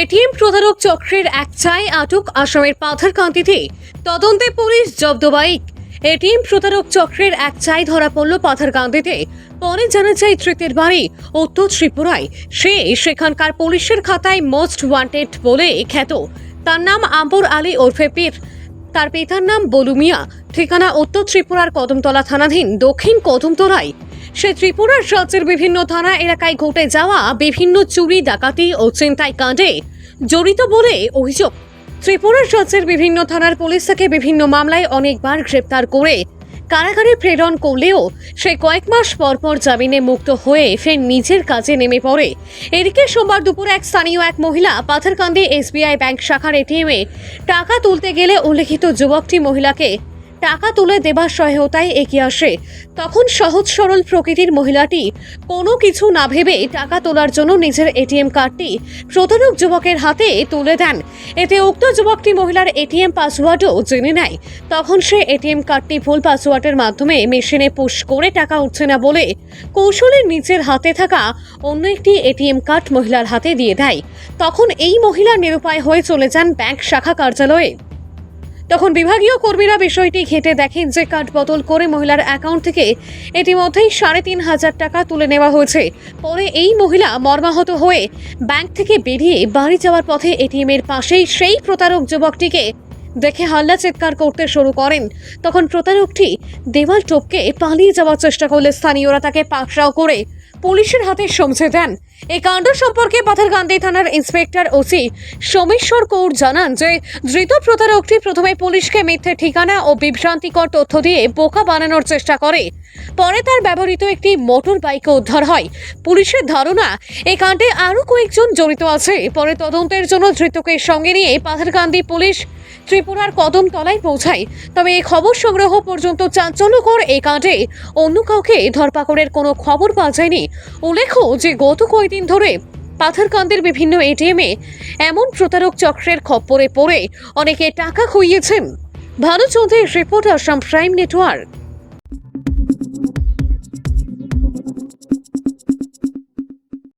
ATM প্রতারক চক্রের এক চায় আটক আসামের পাথারকান্দিতে তদন্তে পুলিশ জব্দ বাইক। এটিএম প্রতারক চক্রের এক চাই ধরা পড়ল পাথারকান্দিতে পরে জানা যায়, তৃতীয় বাড়ি উত্তর ত্রিপুরায়। সে সেখানকার পুলিশের খাতায় মোস্ট ওয়ান্টেড বলে খ্যাত। তার নাম আম্বর আলী ওরফে পীর। তার পিতার নাম বলুমিয়া ঠিকানা উত্তর ত্রিপুরার কদমতলা থানাধীন দক্ষিণ কদমতলায়। সে ত্রিপুরার রাজ্যের বিভিন্ন থানা এলাকায় ঘটে যাওয়া বিভিন্ন চুরি, ডাকাতি ও চিন্তায় কাণ্ডে জড়িত বলে অভিযোগ। ত্রিপুরার রাজ্যের বিভিন্ন থানার পুলিশ তাকে বিভিন্ন মামলায় অনেকবার গ্রেপ্তার করে কারাগারে প্রেরণ করলেও সে কয়েক মাস পর পর জামিনে মুক্ত হয়ে ফের নিজের কাজে নেমে পড়ে। এদিকে সোমবার দুপুরে এক স্থানীয় এক মহিলা পাথারকান্দি এসবিআই ব্যাংক শাখার এটিএমে টাকা তুলতে গেলে উল্লেখিত যুবকটি মহিলাকে টাকা তুলে দেবার সহায়তায় এগিয়ে আসে। তখন সহজ সরল প্রকৃতির মহিলাটি কোনো কিছু না ভেবে টাকা তোলার জন্য নিজের এটিএম কার্ডটি প্রতারক যুবকের হাতে তুলে দেন। এতে উক্ত যুবকটি মহিলার এটিএম পাসওয়ার্ডও জেনে নেয়। তখন সে এটিএম কার্ডটি ভুল পাসওয়ার্ডের মাধ্যমে মেশিনে পুশ করে টাকা উঠছে না বলে কৌশলে নিজের হাতে থাকা অন্য একটি এটিএম কার্ড মহিলার হাতে দিয়ে দেয়। তখন এই মহিলা নিরুপায় হয়ে চলে যান ব্যাংক শাখা কার্যালয়ে। তখন বিভাগীয় কর্মীরা বিষয়টি ঘেটে দেখেন যে কার্ড বদল করে মহিলার অ্যাকাউন্ট থেকে ইতিমধ্যেই সাড়ে তিন হাজার টাকা তুলে নেওয়া হয়েছে। পরে এই মহিলা মর্মাহত হয়ে ব্যাংক থেকে বেরিয়ে বাড়ি যাওয়ার পথে এটিএম এর পাশেই সেই প্রতারক যুবকটিকে দেখে হাল্লা চিৎকার করতে শুরু করেন। তখন প্রতারকটি দেওয়াল টপকে পালিয়ে যাওয়ার চেষ্টা করলে স্থানীয়রা তাকে পাকড়াও করে পুলিশের হাতে সমঝে দেন। এই কাণ্ড সম্পর্কে পাথারকান্দি থানার ইন্সপেক্টর ওসি সোমেশ্বর কৌর জানান যে, ধৃত প্রতারকটি প্রথমে পুলিশকে মিথ্যে ঠিকানা ও বিভ্রান্তিকর তথ্য দিয়ে বোকা বানানোর চেষ্টা করে। পরে তার ব্যবহৃত একটি মোটর বাইক উদ্ধার হয়। পুলিশের ধারণা এই কাণ্ডে আরও কয়েকজন জড়িত আছে। পরে তদন্তের জন্য ধৃতকে সঙ্গে নিয়ে পাথারকান্দি পুলিশ ত্রিপুরার কদমতলায় পৌঁছায়। তবে এই খবর সংগ্রহ পর্যন্ত চাঞ্চল্যকর। এই কাণ্ডে অন্য কাউকে ধরপাকড়ের কোনো খবর পাওয়া যায়নি। উল্লেখ্য যে, গত কয়েকদিন ধরে পাথরকান্দের বিভিন্ন এটিএমে এমন প্রতারক চক্রের খপ্পরে পড়ে অনেকে টাকা খুইয়েছেন। চৌধুরীর রিপোর্ট আসাম প্রাইম নেটওয়ার্ক।